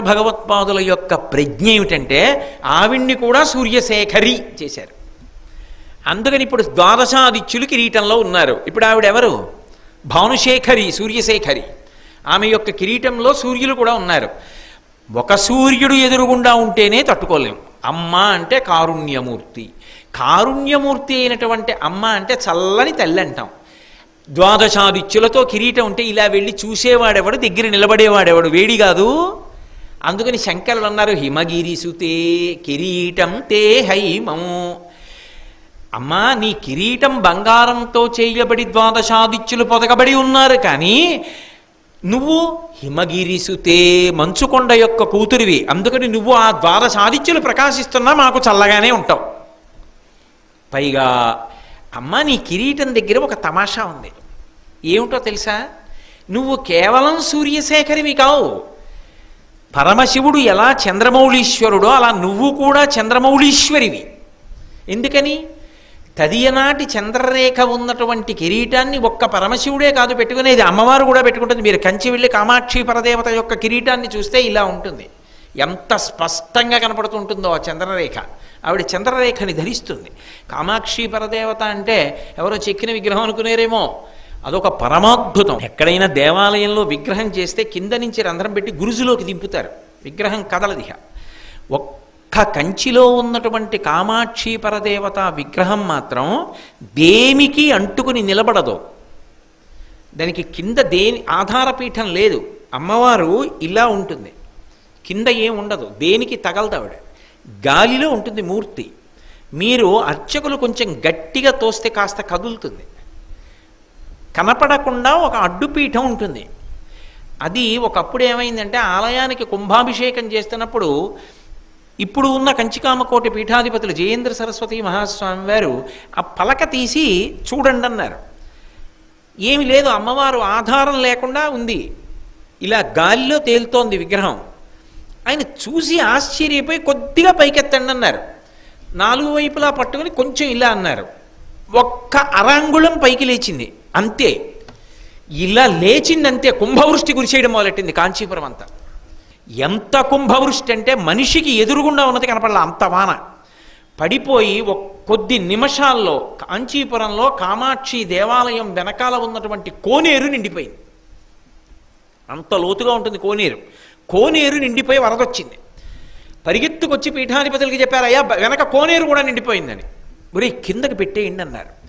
భగవత్పాదుల యొక్క ప్రజ్ఞ ఏమిటంటే ఆవిడ్ని కూడా సూర్యశేఖరి చేశారు. అందుకని ఇప్పుడు ద్వాదశాదిత్యులు కిరీటంలో ఉన్నారు. ఇప్పుడు ఆవిడెవరు? భానుశేఖరి సూర్యశేఖరి. ఆమె యొక్క కిరీటంలో సూర్యులు కూడా ఉన్నారు. ఒక సూర్యుడు ఎదురుగుండా ఉంటేనే తట్టుకోలేము అమ్మ అంటే కారుణ్యమూర్తి. కారుణ్యమూర్తి అయినటువంటి అమ్మ అంటే చల్లని తల్లి అంటాం. ద్వాదశాదిత్యులతో కిరీటం ఉంటే ఇలా వెళ్ళి చూసేవాడెవడు దగ్గర నిలబడేవాడెవడు? వేడి కాదు. అందుకని శంకరులు అన్నారు హిమగిరిసుతే కిరీటం తే హైమం. అమ్మా నీ కిరీటం బంగారంతో చేయబడి ద్వాదశాదిత్యులు పొదగబడి ఉన్నారు కానీ నువ్వు హిమగిరిసుతే మంచుకొండ యొక్క కూతురివి. అందుకని నువ్వు ఆ ద్వాదశాదిత్యులు ప్రకాశిస్తున్నా మాకు చల్లగానే ఉంటావు. పైగా అమ్మ నీ కిరీటం దగ్గర ఒక తమాషా ఉంది. ఏమిటో తెలుసా? నువ్వు కేవలం సూర్యశేఖరివి కావు. పరమశివుడు ఎలా చంద్రమౌళీశ్వరుడో అలా నువ్వు కూడా చంద్రమౌళీశ్వరివి. ఎందుకని? తదియనాటి చంద్రరేఖ ఉన్నటువంటి కిరీటాన్ని ఒక్క పరమశివుడే కాదు పెట్టుకునేది. అమ్మవారు కూడా పెట్టుకుంటుంది. మీరు కంచి వెళ్ళి కామాక్షి పరదేవత యొక్క కిరీటాన్ని చూస్తే ఇలా ఉంటుంది. ఎంత స్పష్టంగా కనపడుతుంటుందో ఆ చంద్రరేఖ. ఆవిడ చంద్రరేఖని ధరిస్తుంది. కామాక్షి పరదేవత అంటే ఎవరో చెక్కిన విగ్రహం అనుకునేరేమో. అదొక పరమాద్భుతం. ఎక్కడైనా దేవాలయంలో విగ్రహం చేస్తే కింద నుంచి రంధ్రం పెట్టి గురుజులోకి దింపుతారు. విగ్రహం కదలదిహ ఒక్క కంచిలో ఉన్నటువంటి కామాక్షి పరదేవత విగ్రహం మాత్రం దేనికి అంటుకుని నిలబడదు దానికి కింద దేని ఆధారపీఠం లేదు. అమ్మవారు ఇలా ఉంటుంది. కింద ఏం ఉండదు. దేనికి తగలదావిడ గాలిలో ఉంటుంది మూర్తి. మీరు అర్చకులు కొంచెం గట్టిగా తోస్తే కాస్త కదులుతుంది. కనపడకుండా ఒక అడ్డుపీఠం ఉంటుంది. అది ఒకప్పుడు ఏమైందంటే ఆలయానికి కుంభాభిషేకం చేస్తున్నప్పుడు ఇప్పుడు ఉన్న కంచికామకోటి పీఠాధిపతులు జయేంద్ర సరస్వతి మహాస్వామి వారు ఆ పలక తీసి చూడండి అన్నారు. ఏమి లేదు అమ్మవారు ఆధారం లేకుండా ఉంది. ఇలా గాలిలో తేలుతోంది విగ్రహం. ఆయన చూసి ఆశ్చర్యపోయి కొద్దిగా పైకెత్తండి అన్నారు. నాలుగు వైపులా పట్టుకుని కొంచెం ఇలా అన్నారు. ఒక్క అరాంగుళం పైకి లేచింది. అంతే. ఇలా లేచింది అంతే కుంభవృష్టి కురిసేయడం మొదలెట్టింది కాంచీపురం అంతా. ఎంత కుంభవృష్టి అంటే మనిషికి ఎదురుగుండా ఉన్నది కనపడలే అంత వాన. పడిపోయి ఒక కొద్ది నిమిషాల్లో కాంచీపురంలో కామాక్షి దేవాలయం వెనకాల ఉన్నటువంటి కోనేరు నిండిపోయింది. అంత లోతుగా ఉంటుంది కోనేరు. కోనేరు నిండిపోయి వరదొచ్చింది. పరిగెత్తుకొచ్చి పీఠాధిపతులకి చెప్పారు అయ్యా వెనక కోనేరు కూడా నిండిపోయిందని. మరి కిందకి పెట్టేయండి అన్నారు.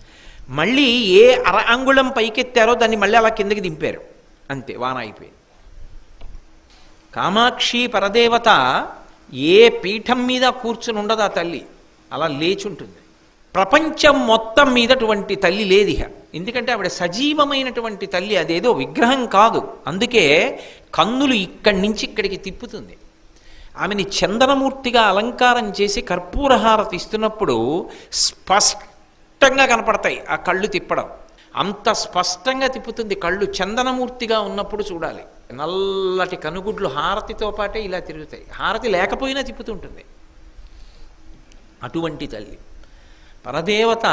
మళ్ళీ ఏ అర అంగుళం పైకెత్తారో దాన్ని మళ్ళీ అలా కిందకి దింపారు. అంతే వాన అయిపోయింది. కామాక్షి పరదేవత ఏ పీఠం మీద కూర్చుని ఉండదు ఆ తల్లి. అలా లేచుంటుంది. ప్రపంచం మొత్తం మీదటువంటి తల్లి లేదిహ ఎందుకంటే ఆవిడ సజీవమైనటువంటి తల్లి అదేదో విగ్రహం కాదు. అందుకే కన్నులు ఇక్కడి నుంచి ఇక్కడికి తిప్పుతుంది. ఆమెని చందనమూర్తిగా అలంకారం చేసి కర్పూరహారతి ఇస్తున్నప్పుడు స్పష్ట స్పష్టంగా కనపడతాయి. ఆ కళ్ళు తిప్పడం. అంత స్పష్టంగా తిప్పుతుంది కళ్ళు. చందనమూర్తిగా ఉన్నప్పుడు చూడాలి. నల్లటి కనుగుడ్లు హారతితో పాటే ఇలా తిరుగుతాయి. హారతి లేకపోయినా తిప్పుతుంటుంది. అటువంటి తల్లి. పరదేవత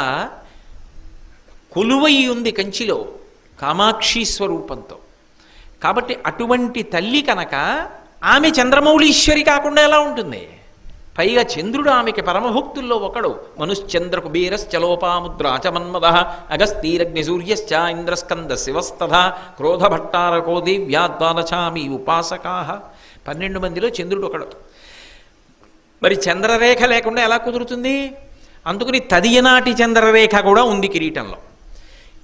కొలువై ఉంది కంచిలో కామాక్షి స్వరూపంతో. కాబట్టి అటువంటి తల్లి కనుక ఆమె చంద్రమౌళీశ్వరి కాకుండా ఎలా ఉంటుంది? పైగా చంద్రుడు ఆమెకి పరమభక్తుల్లో ఒకడు. మనుశ్చంద్ర కుబేరశ్చలోపాముద్రాచమన్మద అగస్తీరగ్ని సూర్యశ్చ ఇంద్రస్కంద శివస్తథ క్రోధభట్టారకో దివ్యాద్వాదచామి ఉపాసకా. పన్నెండు మందిలో చంద్రుడు ఒకడు. మరి చంద్రరేఖ లేకుండా ఎలా కుదురుతుంది? అందుకని తదియనాటి చంద్రరేఖ కూడా ఉంది కిరీటంలో.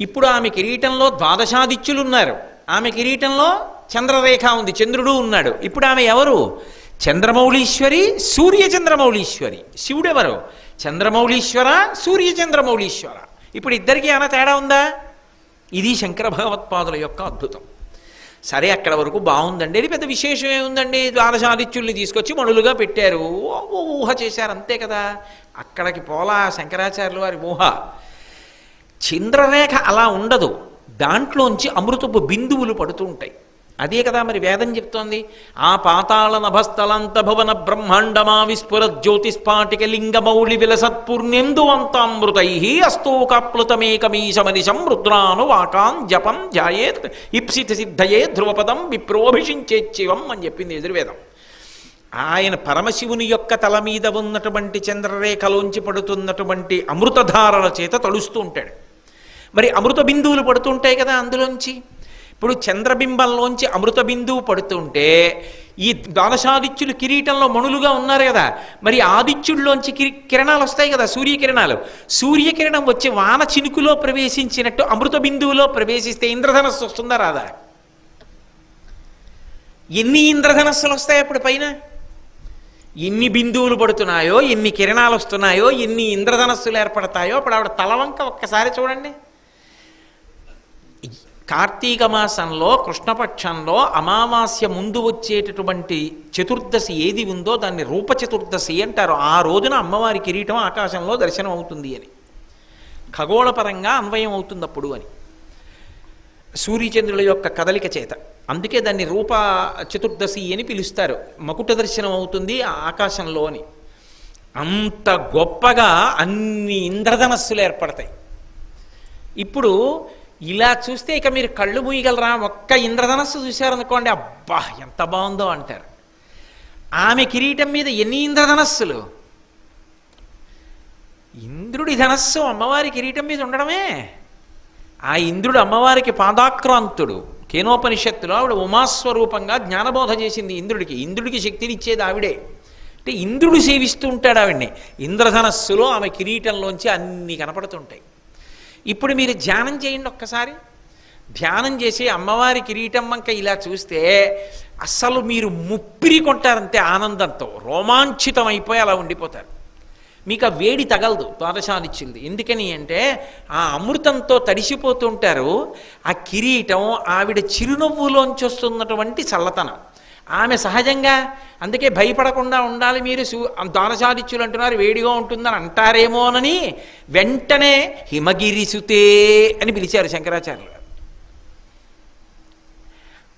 ఇప్పుడు ఆమె కిరీటంలో ద్వాదశాదిత్యులు ఉన్నారు. ఆమె కిరీటంలో చంద్రరేఖ ఉంది చంద్రుడు ఉన్నాడు. ఇప్పుడు ఆమె ఎవరు? చంద్రమౌళీశ్వరి సూర్య చంద్రమౌళీశ్వరి. శివుడెవరు? చంద్రమౌళీశ్వర సూర్య చంద్రమౌళీశ్వర. ఇప్పుడు ఇద్దరికి ఏమైనా తేడా ఉందా? ఇది శంకర భగవత్పాదుల యొక్క అద్భుతం. సరే అక్కడ వరకు బాగుందండి. ఇది పెద్ద విశేషం ఏముందండి? ద్వాదశాదిత్యుల్ని తీసుకొచ్చి మణులుగా పెట్టారు. ఊహ చేశారు అంతే కదా. అక్కడికి పోలా శంకరాచార్యుల వారి ఊహ. చంద్రరేఖ అలా ఉండదు. దాంట్లోంచి అమృతపు బిందువులు పడుతూ ఉంటాయి. అదే కదా మరి వేదం చెప్తోంది. ఆ పాతాళ నభస్థలంత భవన బ్రహ్మాండమా విస్ఫుర జ్యోతిస్పాటిక లింగమౌళి విలసత్పుర్ణెందు అంతామృతై అస్తోకాప్లుతమేకమీశమనిశం రుద్రాను వాకాన్ జపం ధ్యాయేత్ ఇప్సిత సిద్ధయే ధ్రువపదం విప్రోభిషించేచ్చివం అని చెప్పింది ఎదుర్వేదం ఆయన పరమశివుని యొక్క తల మీద ఉన్నటువంటి చంద్రరేఖలోంచి పడుతున్నటువంటి అమృతధారల చేత తడుస్తూ ఉంటాడు. మరి అమృత బిందువులు పడుతుంటాయి కదా అందులోంచి? ఇప్పుడు చంద్రబింబంలోంచి అమృత బిందువు పడుతుంటే ఈ ద్వాదశాదిత్యులు కిరీటంలో మణులుగా ఉన్నారు కదా. మరి ఆదిత్యుల్లోంచి కిరి కిరణాలు వస్తాయి కదా సూర్యకిరణాలు. సూర్యకిరణం వచ్చి వాన చినుకులో ప్రవేశించినట్టు అమృత బిందువులో ప్రవేశిస్తే ఇంద్రధనస్సు వస్తుందా రాదా? ఎన్ని ఇంద్రధనస్సులు వస్తాయి అప్పుడు పైన? ఎన్ని బిందువులు పడుతున్నాయో ఎన్ని కిరణాలు వస్తున్నాయో ఎన్ని ఇంద్రధనస్సులు ఏర్పడతాయో అప్పుడు ఆవిడ తలవంక ఒక్కసారి చూడండి. కార్తీక మాసంలో కృష్ణపక్షంలో అమావాస్య ముందు వచ్చేటటువంటి చతుర్దశి ఏది ఉందో దాన్ని రూపచతుర్దశి అంటారు. ఆ రోజున అమ్మవారి కిరీటం ఆకాశంలో దర్శనం అవుతుంది అని. ఖగోళపరంగా అన్వయం అవుతుంది అప్పుడు అని. సూర్యచంద్రుల యొక్క కదలిక చేత. అందుకే దాన్ని రూప చతుర్దశి అని పిలుస్తారు. మకుట దర్శనం అవుతుంది ఆకాశంలో అని. అంత గొప్పగా అన్ని ఇంద్రధనస్సులు ఏర్పడతాయి. ఇప్పుడు ఇలా చూస్తే ఇక మీరు కళ్ళు మూయగలరా? ఒక్క ఇంద్రధనస్సు చూశారనుకోండి అబ్బా ఎంత బాగుందో అంటారు. ఆమె కిరీటం మీద ఎన్ని ఇంద్రధనస్సులు? ఇంద్రుడి ధనస్సు అమ్మవారి కిరీటం మీద ఉండడమే. ఆ ఇంద్రుడు అమ్మవారికి పాదాక్రాంతుడు. కేనోపనిషత్తులో ఆవిడ ఉమాస్వరూపంగా జ్ఞానబోధ చేసింది ఇంద్రుడికి. ఇంద్రుడికి శక్తినిచ్చేది ఆవిడే. అంటే ఇంద్రుడు సేవిస్తూ ఉంటాడు ఆవిడ్ని. ఇంద్రధనస్సులో ఆమె కిరీటంలోంచి అన్ని కనపడుతుంటాయి. ఇప్పుడు మీరు ధ్యానం చేయండి ఒక్కసారి. ధ్యానం చేసి అమ్మవారి కిరీటం వంక ఇలా చూస్తే అస్సలు మీరు ముప్పిరి కొంటారంతే ఆనందంతో. రోమాంచితం అయిపోయి అలా ఉండిపోతారు. మీకు ఆ వేడి తగలదు ద్వాదశాదిచ్చింది ఎందుకని అంటే ఆ అమృతంతో తడిసిపోతుంటారు ఆ కిరీటం ఆవిడ చిరునవ్వులోంచి వస్తున్నటువంటి చల్లతనం. ఆమె సహజంగా అందుకే భయపడకుండా ఉండాలి మీరు సు అంటున్నారు వేడిగా ఉంటుందని అంటారేమోనని వెంటనే హిమగిరిసుతే అని పిలిచారు శంకరాచార్యులు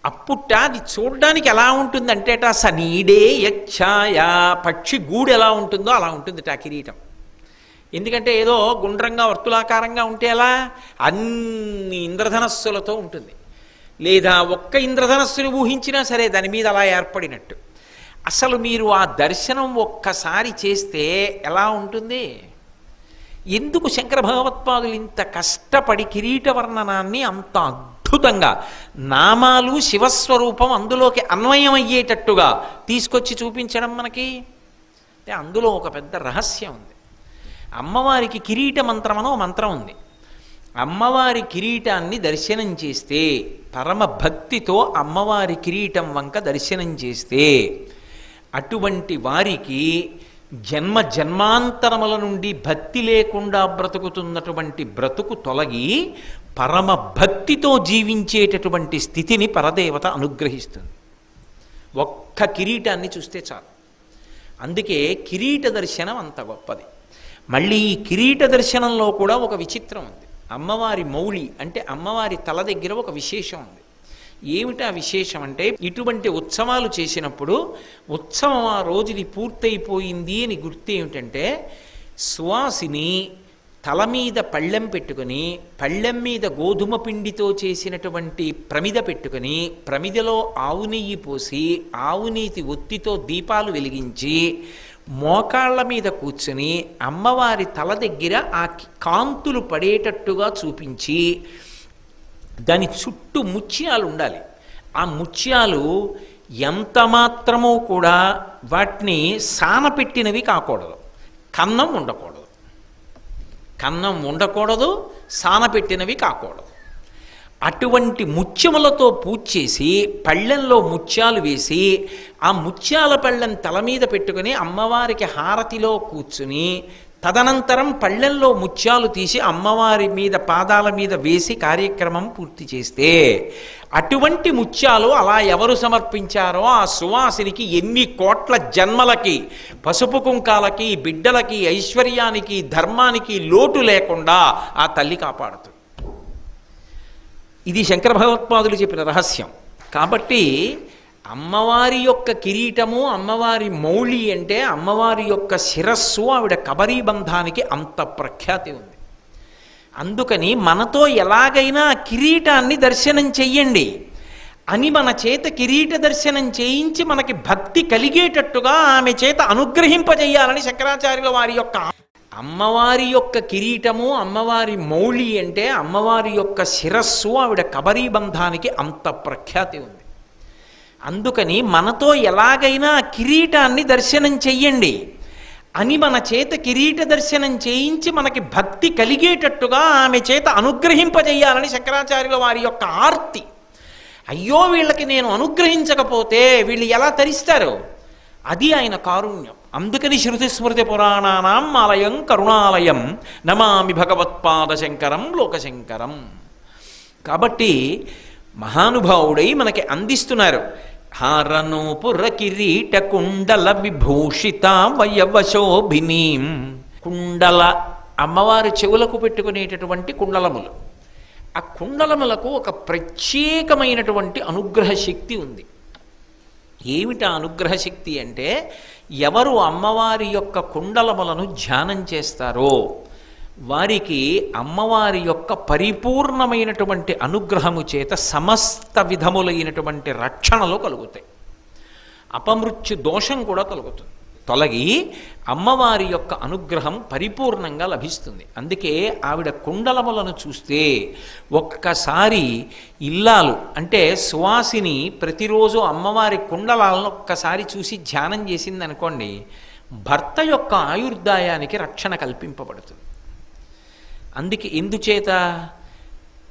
అప్పుట అది చూడడానికి ఎలా ఉంటుందంటే అట సనీడే యక్షాయ పక్షి గూడు ఎలా ఉంటుందో అలా ఉంటుంది ఆ కిరీటం. ఎందుకంటే ఏదో గుండ్రంగా వర్తులాకారంగా ఉంటే ఎలా? అన్ని ఇంద్రధనస్సులతో ఉంటుంది. లేదా ఒక్క ఇంద్రధనస్సుని ఊహించినా సరే దాని మీద అలా ఏర్పడినట్టు. అసలు మీరు ఆ దర్శనం ఒక్కసారి చేస్తే ఎలా ఉంటుంది? ఎందుకు శంకర భగవత్పాదులు ఇంత కష్టపడి కిరీట వర్ణనాన్ని అంత అద్భుతంగా నామాలు శివస్వరూపం అందులోకి అన్వయమయ్యేటట్టుగా తీసుకొచ్చి చూపించడం మనకి? అంటే అందులో ఒక పెద్ద రహస్యం ఉంది. అమ్మవారికి కిరీట మంత్రం అనో మంత్రం ఉంది. అమ్మవారి కిరీటాన్ని దర్శనం చేస్తే పరమ భక్తితో అమ్మవారి కిరీటం వంక దర్శనం చేస్తే అటువంటి వారికి జన్మ జన్మాంతరముల నుండి భక్తి లేకుండా బ్రతుకుతున్నటువంటి బ్రతుకు తొలగి పరమ భక్తితో జీవించేటటువంటి స్థితిని పరదేవత అనుగ్రహిస్తుంది. ఒక్క కిరీటాన్ని చూస్తే చాలు. అందుకే కిరీట దర్శనం అంత గొప్పది. మళ్ళీ ఈ కిరీట దర్శనంలో కూడా ఒక విచిత్రం ఉంది. అమ్మవారి మౌళి అంటే అమ్మవారి తల దగ్గర ఒక విశేషం ఉంది. ఏమిటా విశేషం అంటే ఇటువంటి ఉత్సవాలు చేసినప్పుడు ఉత్సవం ఆ రోజుది పూర్తయిపోయింది అని గుర్తు ఏమిటంటే సువాసిని తల మీద పళ్ళెం పెట్టుకుని పళ్ళెం మీద గోధుమ పిండితో చేసినటువంటి ప్రమిద పెట్టుకుని ప్రమిదలో ఆవు నెయ్యి పోసి ఆవు నీతి ఒత్తితో దీపాలు వెలిగించి మోకాళ్ళ మీద కూర్చుని అమ్మవారి తల దగ్గర ఆ కాంతులు పడేటట్టుగా చూపించి దాని చుట్టూ ముత్యాలు ఉండాలి. ఆ ముత్యాలు ఎంత మాత్రమూ కూడా వాటిని సానపెట్టినవి కాకూడదు. కన్నం ఉండకూడదు. కన్నం ఉండకూడదు సానపెట్టినవి కాకూడదు. అటువంటి ముత్యములతో పూజ చేసి పళ్ళెంలో ముత్యాలు వేసి ఆ ముత్యాల పళ్ళెం తల మీద పెట్టుకుని అమ్మవారికి హారతిలో కూర్చుని తదనంతరం పళ్ళెంలో ముత్యాలు తీసి అమ్మవారి మీద పాదాల మీద వేసి కార్యక్రమం పూర్తి చేస్తే అటువంటి ముత్యాలు అలా ఎవరు సమర్పించారో ఆ సువాసినికి ఎన్ని కోట్ల జన్మలకి పసుపు కుంకాలకి బిడ్డలకి ఐశ్వర్యానికి ధర్మానికి లోటు లేకుండా ఆ తల్లి కాపాడుతుంది. ఇది శంకర భగవత్పాదులు చెప్పిన రహస్యం. కాబట్టి అమ్మవారి యొక్క కిరీటము అమ్మవారి మౌళి అంటే అమ్మవారి యొక్క శిరస్సు ఆవిడ కబరీ బంధానికి అంత ప్రఖ్యాతి ఉంది. అందుకని మనతో ఎలాగైనా కిరీటాన్ని దర్శనం చెయ్యండి. అని మన చేత కిరీట దర్శనం చేయించి మనకి భక్తి కలిగేటట్టుగా ఆమె చేత అనుగ్రహింపజేయాలని శంకరాచార్యుల వారి యొక్క అమ్మవారి యొక్క కిరీటము అమ్మవారి మౌళి అంటే అమ్మవారి యొక్క శిరస్సు ఆవిడ కబరీ బంధానికి అంత ప్రఖ్యాతి ఉంది. అందుకని మనతో ఎలాగైనా కిరీటాన్ని దర్శనం చెయ్యండి. అని మన చేత కిరీట దర్శనం చేయించి మనకి భక్తి కలిగేటట్టుగా ఆమె చేత అనుగ్రహింపజేయాలని శంకరాచార్యుల వారి యొక్క ఆర్తి. అయ్యో వీళ్ళకి నేను అనుగ్రహించకపోతే వీళ్ళు ఎలా తరిస్తారు? అది ఆయన కారుణ్యం. అందుకని శృతి స్మృతి పురాణానాం ఆలయం కరుణాలయం నమామి భగవత్పాద శంకరం లోకశంకరం. కాబట్టి మహానుభావుడై మనకి అందిస్తున్నారు. హారనూపుర కిరీట కుండల విభూషిత వయవశోభినీం. కుండల అమ్మవారి చెవులకు పెట్టుకునేటటువంటి కుండలములు. ఆ కుండలములకు ఒక ప్రత్యేకమైనటువంటి అనుగ్రహ శక్తి ఉంది. ఏమిట అనుగ్రహ శక్తి అంటే ఎవరు అమ్మవారి యొక్క కుండలములను ధ్యానం చేస్తారో వారికి అమ్మవారి యొక్క పరిపూర్ణమైనటువంటి అనుగ్రహము చేత సమస్త విధములైనటువంటి రక్షణలు కలుగుతాయి. అపమృత్యు దోషం కూడా కలుగుతుంది తొలగి అమ్మవారి యొక్క అనుగ్రహం పరిపూర్ణంగా లభిస్తుంది. అందుకే ఆవిడ కుండలములను చూస్తే ఒక్కసారి ఇల్లాలు అంటే సువాసిని ప్రతిరోజు అమ్మవారి కుండలాలను ఒక్కసారి చూసి ధ్యానం చేసింది అనుకోండి భర్త యొక్క ఆయుర్దాయానికి రక్షణ కల్పింపబడుతుంది. అందుకే ఎందుచేత?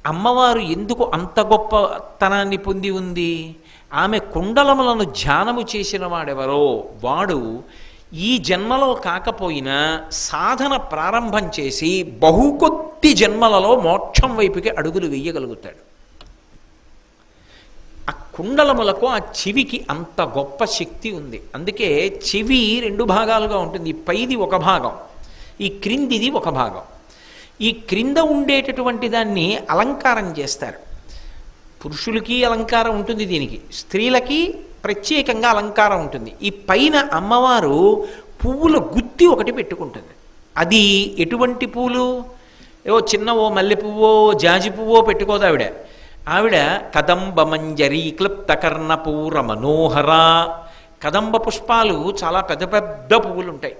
అమ్మవారు ఎందుకు అంత గొప్పతనాన్ని పొంది ఉంది? ఆమె కుండలములను ధ్యానము చేసిన వాడెవరో? వాడు ఈ జన్మలో కాకపోయినా సాధన ప్రారంభం చేసి బహుకొద్ది జన్మలలో మోక్షం వైపుకి అడుగులు వేయగలుగుతాడు. ఆ కుండలములకు ఆ చెవికి అంత గొప్ప శక్తి ఉంది. అందుకే చెవి రెండు భాగాలుగా ఉంటుంది. ఈ పైది ఒక భాగం ఈ క్రిందిది ఒక భాగం. ఈ క్రింద ఉండేటటువంటి దాన్ని అలంకారం చేస్తారు. పురుషులకి అలంకారం ఉంటుంది దీనికి స్త్రీలకి ప్రత్యేకంగా అలంకారం ఉంటుంది. ఈ పైన అమ్మవారు పువ్వుల గుత్తి ఒకటి పెట్టుకుంటుంది. అది ఎటువంటి పూలు? ఏవో చిన్న ఓ మల్లె పువ్వో జాజి పువ్వో పెట్టుకోదు ఆవిడ. ఆవిడ కదంబ మంజరి క్లిప్త కర్ణపూర మనోహర. కదంబ పుష్పాలు చాలా పెద్ద పెద్ద పువ్వులు ఉంటాయి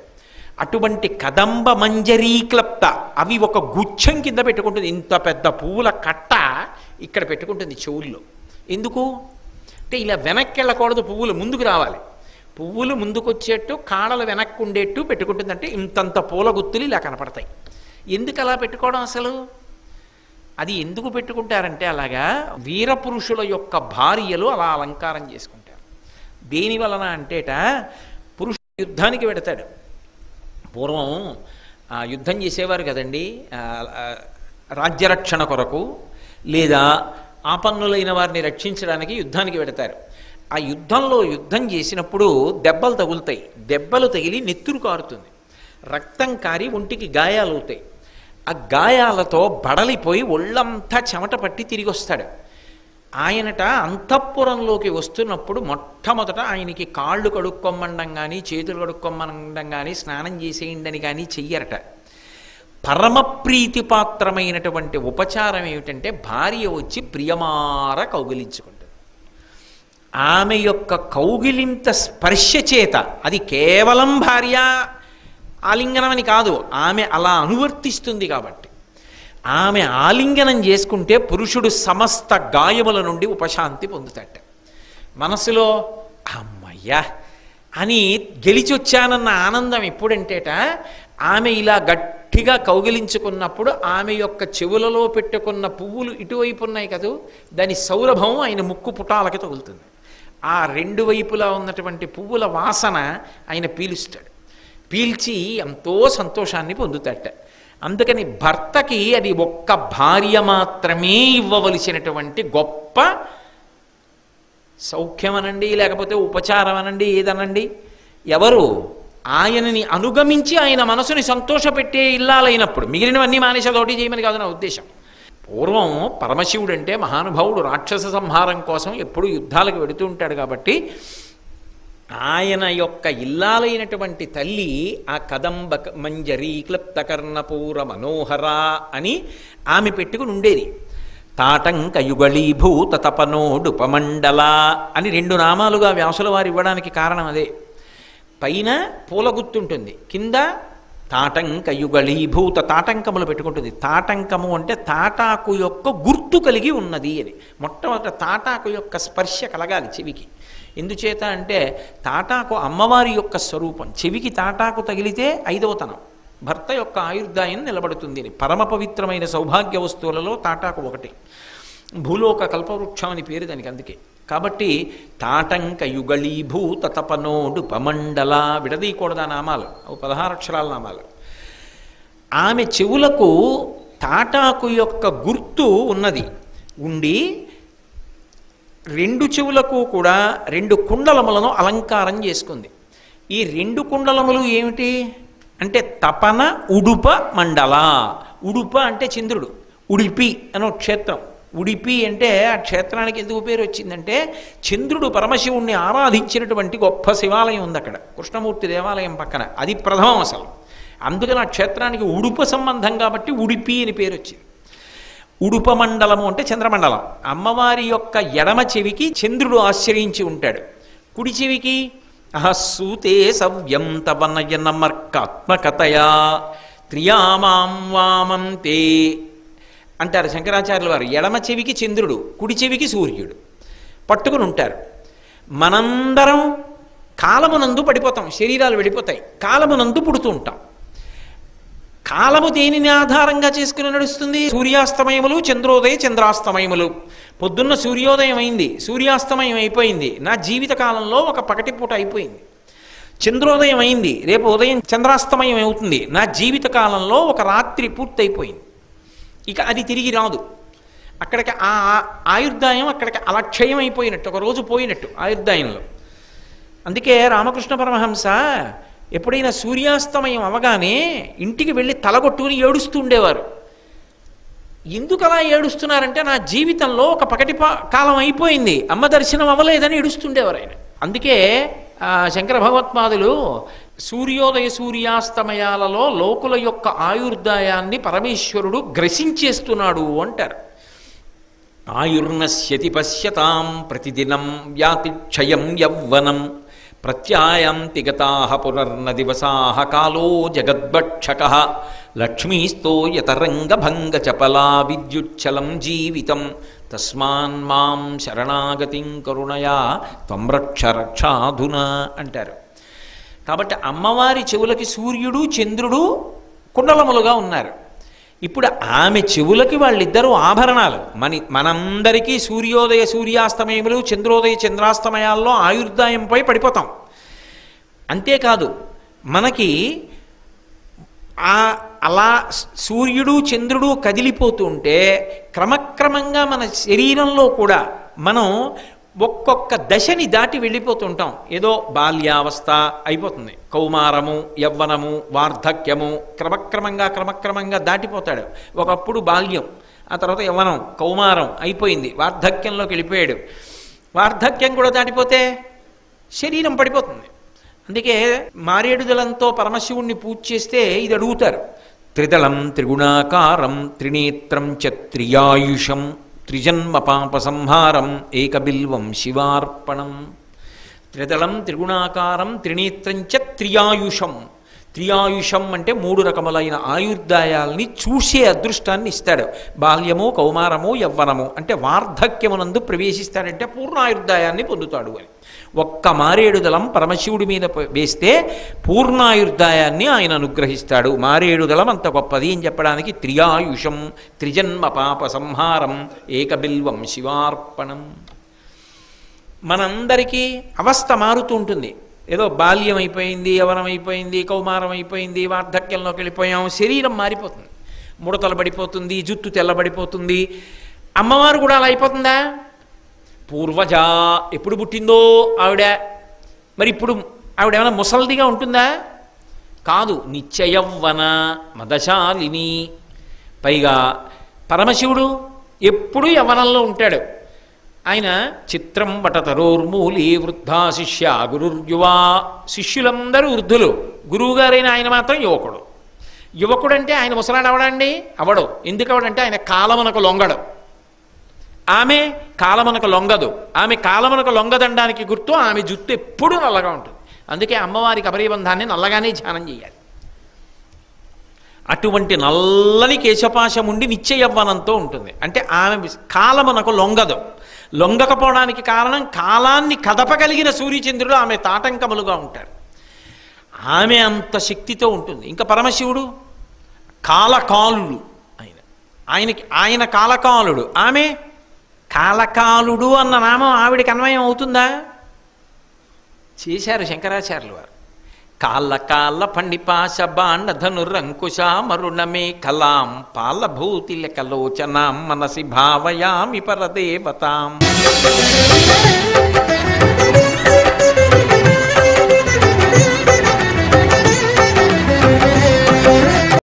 అటువంటి కదంబ మంజరీ క్లప్త అవి ఒక గుచ్చం కింద పెట్టుకుంటుంది. ఇంత పెద్ద పువ్వుల కట్ట ఇక్కడ పెట్టుకుంటుంది చెవుల్లో. ఎందుకు? అంటే ఇలా వెనక్కి వెళ్ళకూడదు పువ్వులు ముందుకు రావాలి. పువ్వులు ముందుకు వచ్చేట్టు కాడలు వెనక్కి ఉండేట్టు పెట్టుకుంటుందంటే ఇంతంత పూల గుత్తులు ఇలా కనపడతాయి. ఎందుకు అలా పెట్టుకోవడం అసలు? అది ఎందుకు పెట్టుకుంటారంటే అలాగా వీరపురుషుల యొక్క భార్యలు అలా అలంకారం చేసుకుంటారు. దేని వలన అంటేట పురుషుడు యుద్ధానికి పెడతాడు. పూర్వం ఆ, యుద్ధం చేసేవారు కదండి రాజ్యరక్షణ కొరకు లేదా ఆపన్నులైన వారిని రక్షించడానికి యుద్ధానికి పెడతారు ఆ యుద్ధంలో యుద్ధం చేసినప్పుడు దెబ్బలు తగులుతాయి. దెబ్బలు తగిలి నెత్తురు కారుతుంది. రక్తం కారి ఒంటికి గాయాలు అవుతాయి ఆ గాయాలతో బడలిపోయి ఒళ్ళంతా చెమట పట్టి తిరిగి వస్తాడు ఆయనట అంతఃపురంలోకి వస్తున్నప్పుడు మొట్టమొదట ఆయనకి కాళ్ళు కడుక్కొమ్మండం కానీ చేతులు కడుక్కొమ్మడం కానీ స్నానం చేసేయండి కానీ చెయ్యరట. పరమ ప్రీతిపాత్రమైనటువంటి ఉపచారం ఏమిటంటే భార్య వచ్చి ప్రియమార కౌగిలించుకుంటుంది. ఆమె యొక్క కౌగిలింత స్పర్శ చేత అది కేవలం భార్య ఆలింగనం అని కాదు ఆమె అలా అనువర్తిస్తుంది కాబట్టి. ఆమె ఆలింగనం చేసుకుంటే పురుషుడు సమస్త గాయముల నుండి ఉపశాంతి పొందుతాట. మనసులో అమ్మయ్యా అని గెలిచొచ్చానన్న ఆనందం ఎప్పుడంటేట ఆమె ఇలా గట్టిగా కౌగిలించుకున్నప్పుడు ఆమె యొక్క చెవులలో పెట్టుకున్న పువ్వులు ఇటువైపు ఉన్నాయి కదూ? దాని సౌరభం ఆయన ముక్కు పుటాలకి తగులుతుంది. ఆ రెండు వైపులా ఉన్నటువంటి పువ్వుల వాసన ఆయన పీలుస్తాడు. పీల్చి ఎంతో సంతోషాన్ని పొందుతాట అందుకని భర్తకి అది ఒక్క భార్య మాత్రమే ఇవ్వవలసినటువంటి గొప్ప సౌఖ్యమనండి లేకపోతే ఉపచారం అనండి ఏదనండి? ఎవరు ఆయనని అనుగమించి ఆయన మనసుని సంతోషపెట్టే ఇల్లాలైనప్పుడు మిగిలినవన్నీ మానేసదోటి చేయమని కాదు నా ఉద్దేశం. పూర్వం పరమశివుడు అంటే మహానుభావుడు రాక్షస సంహారం కోసం ఎప్పుడు యుద్ధాలకు వెడుతూ ఉంటాడు కాబట్టి ఆయన యొక్క ఇల్లాలైనటువంటి తల్లి ఆ కదంబ మంజరి క్లప్తకర్ణపూర కర్ణపూర మనోహర అని ఆమె పెట్టుకుని ఉండేది. తాటంకయుగళీభూత తపనోడుపమండల అని రెండు నామాలుగా వ్యాసుల వారు ఇవ్వడానికి కారణం అదే. పైన పూల గుర్తుంటుంది కింద తాటంకయుగళీభూత తాటంకములు పెట్టుకుంటుంది. తాటంకము అంటే తాటాకు యొక్క గుర్తు కలిగి ఉన్నది అని. మొట్టమొదట తాటాకు యొక్క స్పర్శ కలగాలి చెవికి. ఎందుచేత అంటే తాటాకు అమ్మవారి యొక్క స్వరూపం. చెవికి తాటాకు తగిలితే ఐదవతనం. భర్త యొక్క ఆయుర్దాయం నిలబడుతుంది అని. పరమ పవిత్రమైన సౌభాగ్య వస్తువులలో తాటాకు ఒకటి. భూలోక కల్పవృక్షం అని పేరు దానికి అందుకే. కాబట్టి తాటంక యుగళీభూత తపనోడు పమండల విడదీయకూడదు ఆ నామాలు. అవి పదహారు అక్షరాల నామాలు. ఆమె చెవులకు తాటాకు యొక్క గుర్తు ఉన్నది. ఉండి రెండు చెవులకు కూడా రెండు కుండలములను అలంకారం చేసుకుంది. ఈ రెండు కుండలములు ఏమిటి? అంటే తపన ఉడుప మండల. ఉడుప అంటే చంద్రుడు. ఉడిపి అనో క్షేత్రం. ఉడిపి అంటే ఆ క్షేత్రానికి ఎందుకు పేరు వచ్చిందంటే చంద్రుడు పరమశివుణ్ణి ఆరాధించినటువంటి గొప్ప శివాలయం ఉంది అక్కడ. కృష్ణమూర్తి దేవాలయం పక్కన. అది ప్రథమం అసలు. అందుకని ఆ క్షేత్రానికి ఉడుప సంబంధం కాబట్టి ఉడిపి అని పేరు వచ్చింది. ఉడుప మండలము అంటే చంద్రమండలం. అమ్మవారి యొక్క ఎడమ చెవికి చంద్రుడు ఆశ్రయించి ఉంటాడు. కుడి చెవికి అహస్సూతే సవ్యం తవ త్రియామాం వామంతే అంటారు శంకరాచార్యుల వారు ఎడమ చెవికి చంద్రుడు కుడి చెవికి సూర్యుడు. పట్టుకుని ఉంటారు. మనందరం కాలమునందు పడిపోతాం శరీరాలు వెళ్ళిపోతాయి కాలమునందు పుడుతూ ఉంటాం. కాలము దేనిని ఆధారంగా చేసుకుని నడుస్తుంది? సూర్యాస్తమయములు చంద్రోదయ చంద్రాస్తమయములు. పొద్దున్న సూర్యోదయం అయింది సూర్యాస్తమయం అయిపోయింది. నా జీవిత కాలంలో ఒక పగటిపూట అయిపోయింది. చంద్రోదయం అయింది రేపు ఉదయం చంద్రాస్తమయం అవుతుంది. నా జీవిత కాలంలో ఒక రాత్రి పూర్తయిపోయింది. ఇక అది తిరిగి రాదు. అక్కడికి ఆ ఆయుర్దాయం అక్కడికి అలక్షయం అయిపోయినట్టు ఒక రోజు పోయినట్టు ఆయుర్దాయంలో. అందుకే రామకృష్ణ పరమహంస ఎప్పుడైనా సూర్యాస్తమయం అవగానే ఇంటికి వెళ్ళి తలగొట్టుకుని ఏడుస్తూ ఉండేవారు. ఎందుకు అలా ఏడుస్తున్నారంటే నా జీవితంలో ఒక పకటి కాలం అయిపోయింది. అమ్మ దర్శనం అవ్వలేదని ఏడుస్తుండేవారు ఆయన. అందుకే శంకర భగవత్పాదులు సూర్యోదయ సూర్యాస్తమయాలలో లోకుల యొక్క ఆయుర్దాయాన్ని పరమేశ్వరుడు గ్రసించేస్తున్నాడు అంటారు. ఆయుర్నశ్యతి పశ్యతాం ప్రతిదినం వ్యాతిక్షయం యవ్వనం ప్రత్యాయాంతి గతా పునర్న దివసా కాలో జగద్భక్షక లక్ష్మీస్తో యతరంగభంగ చపలా విద్యుచ్చలం జీవితం తస్మాన్ మాం శరణాగతిం కరుణయా త్వం రక్ష రక్షాధునా అంటారు. కాబట్టి అమ్మవారి చెవులకి సూర్యుడు చంద్రుడు కుండలములుగా ఉన్నారు. ఇప్పుడు ఆమె చెవులకి వాళ్ళిద్దరూ ఆభరణాలు. మన మనందరికీ సూర్యోదయ సూర్యాస్తమయములు చంద్రోదయ చంద్రాస్తమయాల్లో ఆయుర్దాయంపై పడిపోతాం. అంతేకాదు మనకి ఆ అలా సూర్యుడు చంద్రుడు కదిలిపోతుంటే క్రమక్రమంగా మన శరీరంలో కూడా మనం ఒక్కొక్క దశని దాటి వెళ్ళిపోతుంటాం. ఏదో బాల్యావస్థ అయిపోతుంది. కౌమారము యవ్వనము వార్ధక్యము క్రమక్రమంగా క్రమక్రమంగా దాటిపోతాడు. ఒకప్పుడు బాల్యం ఆ తర్వాత యవ్వనం కౌమారం అయిపోయింది. వార్ధక్యంలోకి వెళ్ళిపోయాడు. వార్ధక్యం కూడా దాటిపోతే శరీరం పడిపోతుంది. అందుకే మారేడుదలంతో పరమశివుణ్ణి పూజ చేస్తే ఇది అడుగుతారు. త్రిదళం త్రిగుణాకారం త్రినేత్రం చ త్రియాయుషం. త్రిజన్మ పాప సంహారం ఏకబిల్వం శివార్పణం. త్రిదళం త్రిగుణాకారం త్రినేత్రం చ త్రియాయుషం. త్రియాయుషం అంటే మూడు రకములైన ఆయుర్దాయాల్ని చూసే అదృష్టాన్ని ఇస్తాడు. బాల్యము కౌమారము యవ్వనము. అంటే వార్ధక్యమునందు ప్రవేశిస్తాడంటే పూర్ణాయుర్దాయాన్ని పొందుతాడు అని. ఒక్క మారేడుదలం పరమశివుడి మీద వేస్తే పూర్ణాయుర్దాయాన్ని ఆయన అనుగ్రహిస్తాడు. మారేడుదలం అంత గొప్పది అని చెప్పడానికి త్రియాయుషం త్రిజన్మ పాప సంహారం ఏకబిల్వం శివార్పణం. మనందరికీ అవస్థ మారుతూ ఉంటుంది. ఏదో బాల్యం అయిపోయింది యవనం అయిపోయింది కౌమారం అయిపోయింది వార్ధక్యంలోకి వెళ్ళిపోయాం శరీరం మారిపోతుంది. ముడతలు పడిపోతుంది జుత్తు తెల్లబడిపోతుంది. అమ్మవారు కూడా అలా అయిపోతుందా? పూర్వజ ఎప్పుడు పుట్టిందో ఆవిడ. మరి ఇప్పుడు ఆవిడ ఏమైనా ముసల్దిగా ఉంటుందా? కాదు నిత్యయవ్వన మదశాలిని. పైగా పరమశివుడు ఎప్పుడూ యవ్వనంలో ఉంటాడు. ఆయన చిత్రం వటతరోర్మూలి వృద్ధా శిష్య గురుర్యువా శిష్యులందరూ వృద్ధులు. గురువుగారైన ఆయన మాత్రం యువకుడు. యువకుడంటే ఆయన ముసలాడు అవడండి అవడు ఎందుకు అవడంటే ఆయన కాలమునకు లొంగడు. ఆమె కాలమునకు లొంగదు. ఆమె కాలమునకు లొంగదండానికి గుర్తు ఆమె జుట్టు ఎప్పుడూ నల్లగా ఉంటుంది. అందుకే అమ్మవారికి అపరిబంధాన్ని నల్లగానే ధ్యానం చేయాలి. అటువంటి నల్లని కేశపాశం ఉండి ఉంటుంది. అంటే ఆమె కాలమునకు లొంగదు. లొంగకపోవడానికి కారణం కాలాన్ని కదపగలిగిన సూర్యచంద్రుడు ఆమె తాటంకములుగా ఉంటారు ఆమె అంత శక్తితో ఉంటుంది. ఇంకా పరమశివుడు కాలకాలుడు ఆయన. ఆయనకి ఆయన కాలకాలుడు. ఆమె కాలకాలుడు అన్న నామం ఆవిడికి అన్వయం అవుతుందా? చేశారు శంకరాచార్యులు వారు. కాళ్ళ కాళ్ళ పండిపాశ బాండ ధనురంకుశ కలాం పాలభూతి లెకలోచనాం మనసి భావయామి పరదేవతాం.